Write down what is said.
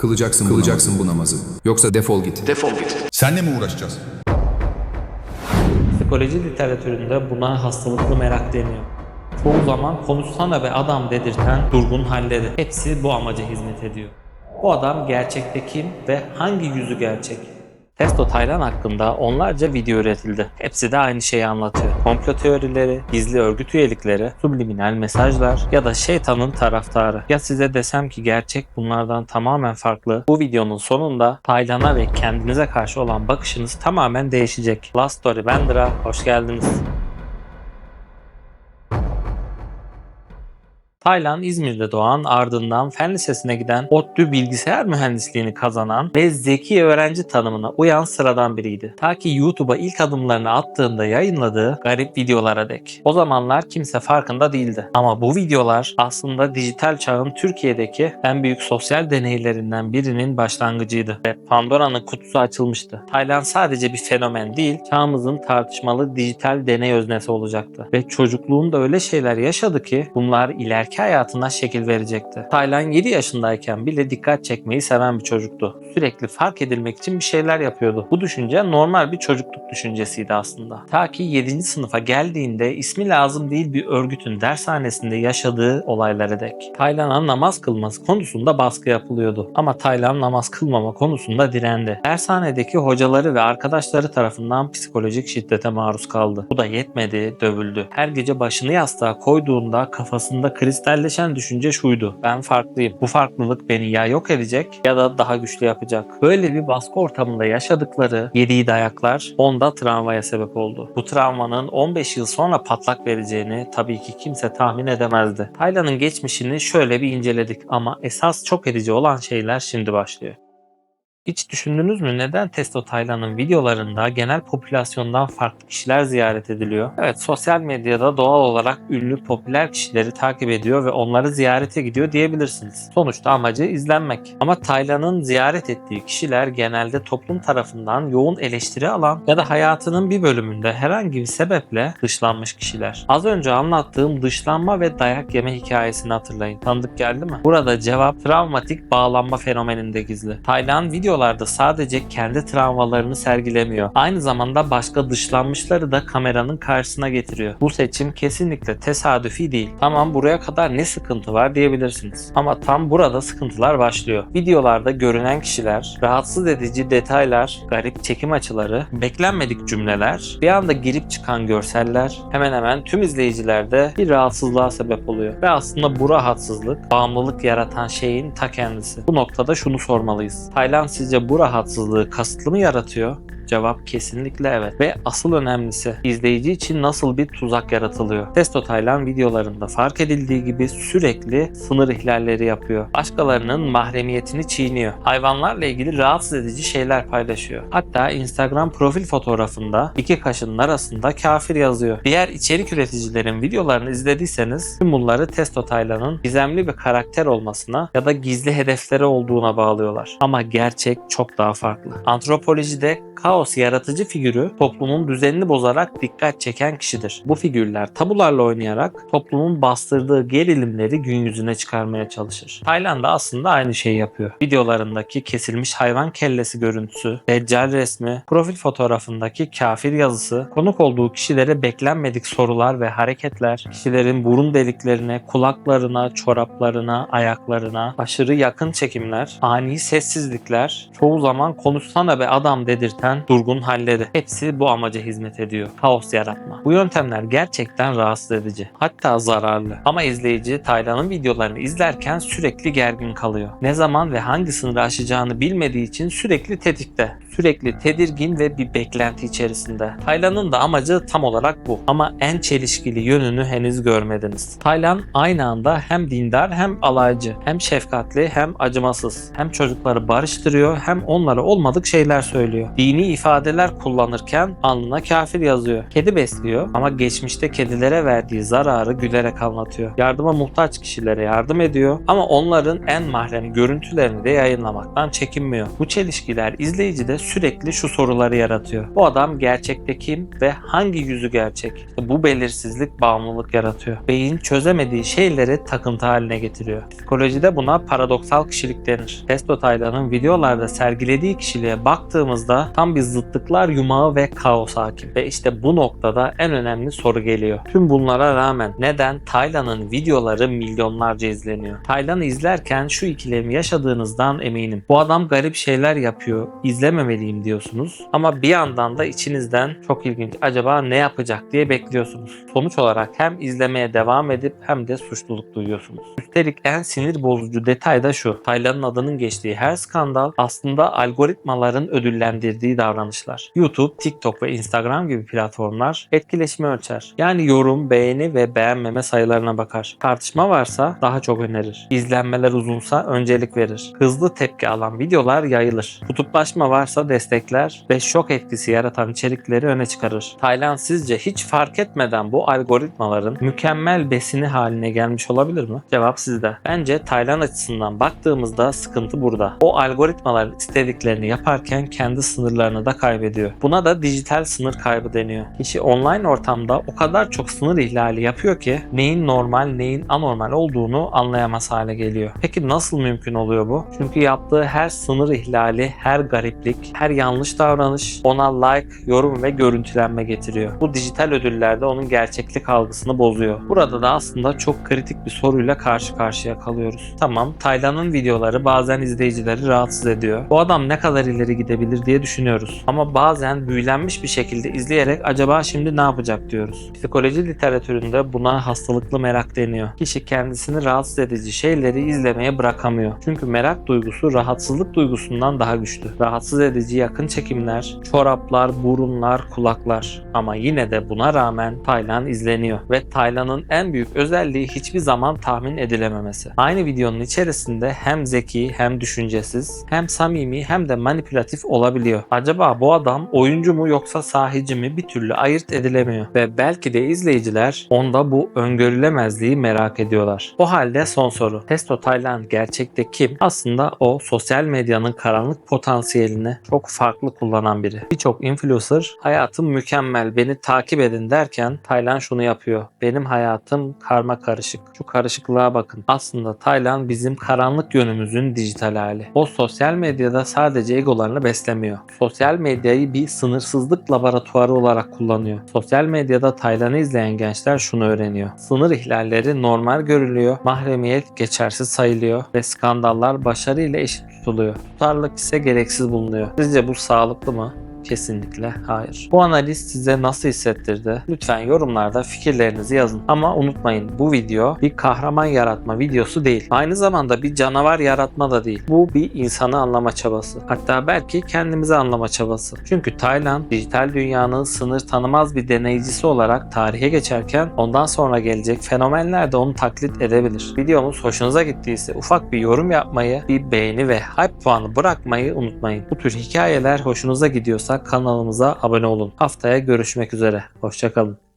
Kılacaksın, kılacaksın bu namazı. Yoksa defol git. Defol git. Senle mi uğraşacağız? Psikoloji literatüründe buna hastalıklı merak deniyor. Çoğu zaman konuşsana be adam dedirten durgun halleri. Hepsi bu amaca hizmet ediyor. Bu adam gerçekte kim ve hangi yüzü gerçek? Testo Taylan hakkında onlarca video üretildi. Hepsi de aynı şeyi anlatıyor. Komplo teorileri, gizli örgüt üyelikleri, subliminal mesajlar ya da şeytanın taraftarı. Ya size desem ki gerçek bunlardan tamamen farklı. Bu videonun sonunda Taylan'a ve kendinize karşı olan bakışınız tamamen değişecek. Last Story Bender'a hoş geldiniz. Taylan İzmir'de doğan ardından fen lisesine giden ODTÜ bilgisayar mühendisliğini kazanan ve zeki öğrenci tanımına uyan sıradan biriydi. Ta ki YouTube'a ilk adımlarını attığında yayınladığı garip videolara dek. O zamanlar kimse farkında değildi. Ama bu videolar aslında dijital çağın Türkiye'deki en büyük sosyal deneylerinden birinin başlangıcıydı ve Pandora'nın kutusu açılmıştı. Taylan sadece bir fenomen değil, çağımızın tartışmalı dijital deney öznesi olacaktı. Ve çocukluğunda öyle şeyler yaşadı ki bunlar ileriki hayatına şekil verecekti. Taylan 7 yaşındayken bile dikkat çekmeyi seven bir çocuktu. Sürekli fark edilmek için bir şeyler yapıyordu. Bu düşünce normal bir çocukluk düşüncesiydi aslında. Ta ki 7. sınıfa geldiğinde ismi lazım değil bir örgütün dershanesinde yaşadığı olaylara dek. Taylan'a namaz kılması konusunda baskı yapılıyordu. Ama Taylan namaz kılmama konusunda direndi. Dershanedeki hocaları ve arkadaşları tarafından psikolojik şiddete maruz kaldı. Bu da yetmedi, dövüldü. Her gece başını yastığa koyduğunda kafasında kristalleşen düşünce şuydu. Ben farklıyım. Bu farklılık beni ya yok edecek ya da daha güçlü yapacak. Böyle bir baskı ortamında yaşadıkları yediği dayaklar onda travmaya sebep oldu. Bu travmanın 15 yıl sonra patlak vereceğini tabii ki kimse tahmin edemezdi. Taylan'ın geçmişini şöyle bir inceledik ama esas çok edici olan şeyler şimdi başlıyor. Hiç düşündünüz mü neden Testo Taylan'ın videolarında genel popülasyondan farklı kişiler ziyaret ediliyor? Evet sosyal medyada doğal olarak ünlü popüler kişileri takip ediyor ve onları ziyarete gidiyor diyebilirsiniz. Sonuçta amacı izlenmek. Ama Taylan'ın ziyaret ettiği kişiler genelde toplum tarafından yoğun eleştiri alan ya da hayatının bir bölümünde herhangi bir sebeple dışlanmış kişiler. Az önce anlattığım dışlanma ve dayak yeme hikayesini hatırlayın. Tanıdık geldi mi? Burada cevap travmatik bağlanma fenomeninde gizli. Taylan videolarda sadece kendi travmalarını sergilemiyor. Aynı zamanda başka dışlanmışları da kameranın karşısına getiriyor. Bu seçim kesinlikle tesadüfi değil. Tamam buraya kadar ne sıkıntı var diyebilirsiniz. Ama tam burada sıkıntılar başlıyor. Videolarda görünen kişiler, rahatsız edici detaylar, garip çekim açıları, beklenmedik cümleler, bir anda girip çıkan görseller hemen hemen tüm izleyicilerde bir rahatsızlığa sebep oluyor. Ve aslında bu rahatsızlık, bağımlılık yaratan şeyin ta kendisi. Bu noktada şunu sormalıyız. Taylan sizce bu rahatsızlığı kasıtlı mı yaratıyor? Cevap kesinlikle evet. Ve asıl önemlisi izleyici için nasıl bir tuzak yaratılıyor? Testo Taylan videolarında fark edildiği gibi sürekli sınır ihlalleri yapıyor. Başkalarının mahremiyetini çiğniyor. Hayvanlarla ilgili rahatsız edici şeyler paylaşıyor. Hatta Instagram profil fotoğrafında iki kaşının arasında kafir yazıyor. Diğer içerik üreticilerin videolarını izlediyseniz tüm bunları Testo Taylan'ın gizemli bir karakter olmasına ya da gizli hedefleri olduğuna bağlıyorlar. Ama gerçek çok daha farklı. Antropolojide kaos yaratıcı figürü toplumun düzenini bozarak dikkat çeken kişidir. Bu figürler tabularla oynayarak toplumun bastırdığı gerilimleri gün yüzüne çıkarmaya çalışır. Tayland da aslında aynı şeyi yapıyor. Videolarındaki kesilmiş hayvan kellesi görüntüsü, deccal resmi, profil fotoğrafındaki kafir yazısı, konuk olduğu kişilere beklenmedik sorular ve hareketler, kişilerin burun deliklerine, kulaklarına, çoraplarına, ayaklarına aşırı yakın çekimler, ani sessizlikler, çoğu zaman konuşsana be adam dedirten durgun halleri. Hepsi bu amaca hizmet ediyor. Kaos yaratma. Bu yöntemler gerçekten rahatsız edici. Hatta zararlı. Ama izleyici Taylan'ın videolarını izlerken sürekli gergin kalıyor. Ne zaman ve hangi sınırı aşacağını bilmediği için sürekli tetikte. Sürekli tedirgin ve bir beklenti içerisinde. Taylan'ın da amacı tam olarak bu. Ama en çelişkili yönünü henüz görmediniz. Taylan aynı anda hem dindar hem alaycı, hem şefkatli hem acımasız, hem çocukları barıştırıyor hem onlara olmadık şeyler söylüyor. Dini ifadeler kullanırken alnına kafir yazıyor. Kedi besliyor ama geçmişte kedilere verdiği zararı gülerek anlatıyor. Yardıma muhtaç kişilere yardım ediyor ama onların en mahrem görüntülerini de yayınlamaktan çekinmiyor. Bu çelişkiler izleyicide sürekli şu soruları yaratıyor. Bu adam gerçekte kim ve hangi yüzü gerçek? İşte bu belirsizlik bağımlılık yaratıyor. Beyin çözemediği şeyleri takıntı haline getiriyor. Psikolojide buna paradoksal kişilik denir. Testo Taylan'ın videolarda sergilediği kişiliğe baktığımızda tam bir zıtlıklar yumağı ve kaos hakim. Ve işte bu noktada en önemli soru geliyor. Tüm bunlara rağmen neden Taylan'ın videoları milyonlarca izleniyor? Taylan'ı izlerken şu ikilemi yaşadığınızdan eminim. Bu adam garip şeyler yapıyor, izlememeliyim diyorsunuz. Ama bir yandan da içinizden çok ilginç acaba ne yapacak diye bekliyorsunuz. Sonuç olarak hem izlemeye devam edip hem de suçluluk duyuyorsunuz. Üstelik en sinir bozucu detay da şu. Taylan'ın adının geçtiği her skandal aslında algoritmaların ödüllendirdiği davranışlar. YouTube, TikTok ve Instagram gibi platformlar etkileşimi ölçer. Yani yorum, beğeni ve beğenmeme sayılarına bakar. Tartışma varsa daha çok önerir. İzlenmeler uzunsa öncelik verir. Hızlı tepki alan videolar yayılır. Kutuplaşma varsa destekler ve şok etkisi yaratan içerikleri öne çıkarır. Taylan sizce hiç fark etmeden bu algoritmaların mükemmel besini haline gelmiş olabilir mi? Cevap sizde. Bence Taylan açısından baktığımızda sıkıntı burada. O algoritmaların istediklerini yaparken kendi sınırlarını da kaybediyor. Buna da dijital sınır kaybı deniyor. Kişi online ortamda o kadar çok sınır ihlali yapıyor ki neyin normal neyin anormal olduğunu anlayamaz hale geliyor. Peki nasıl mümkün oluyor bu? Çünkü yaptığı her sınır ihlali, her gariplik, her yanlış davranış ona like, yorum ve görüntülenme getiriyor. Bu dijital ödüllerde onun gerçeklik algısını bozuyor. Burada da aslında çok kritik bir soruyla karşı karşıya kalıyoruz. Tamam, Taylan'ın videoları bazen izleyicileri rahatsız ediyor. Bu adam ne kadar ileri gidebilir diye düşünüyoruz. Ama bazen büyülenmiş bir şekilde izleyerek acaba şimdi ne yapacak diyoruz. Psikoloji literatüründe buna hastalıklı merak deniyor. Kişi kendisini rahatsız edici şeyleri izlemeye bırakamıyor. Çünkü merak duygusu rahatsızlık duygusundan daha güçlü. Rahatsız edici yakın çekimler, çoraplar, burunlar, kulaklar. Ama yine de buna rağmen Taylan izleniyor. Ve Taylan'ın en büyük özelliği hiçbir zaman tahmin edilememesi. Aynı videonun içerisinde hem zeki hem düşüncesiz hem samimi hem de manipülatif olabiliyor. Acaba bu adam oyuncu mu yoksa sahici mi bir türlü ayırt edilemiyor. Ve belki de izleyiciler onda bu öngörülemezliği merak ediyorlar. O halde son soru. Testo Taylan gerçekte kim? Aslında o sosyal medyanın karanlık potansiyelini çok farklı kullanan biri. Birçok influencer hayatım mükemmel beni takip edin derken Taylan şunu yapıyor. Benim hayatım karma karışık. Şu karışıklığa bakın. Aslında Taylan bizim karanlık yönümüzün dijital hali. O sosyal medyada sadece egolarını beslemiyor. Sosyal medyayı bir sınırsızlık laboratuvarı olarak kullanıyor. Sosyal medyada Taylan'ı izleyen gençler şunu öğreniyor. Sınır ihlalleri normal görülüyor, mahremiyet geçersiz sayılıyor ve skandallar başarıyla eşit tutuluyor. Tutarlılık ise gereksiz bulunuyor. Sizce bu sağlıklı mı? Kesinlikle hayır. Bu analiz size nasıl hissettirdi? Lütfen yorumlarda fikirlerinizi yazın. Ama unutmayın bu video bir kahraman yaratma videosu değil. Aynı zamanda bir canavar yaratma da değil. Bu bir insanı anlama çabası. Hatta belki kendimizi anlama çabası. Çünkü Tayland dijital dünyanın sınır tanımaz bir deneyicisi olarak tarihe geçerken ondan sonra gelecek fenomenler de onu taklit edebilir. Videomuz hoşunuza gittiyse ufak bir yorum yapmayı, bir beğeni ve hype puanı bırakmayı unutmayın. Bu tür hikayeler hoşunuza gidiyorsa kanalımıza abone olun. Haftaya görüşmek üzere. Hoşçakalın.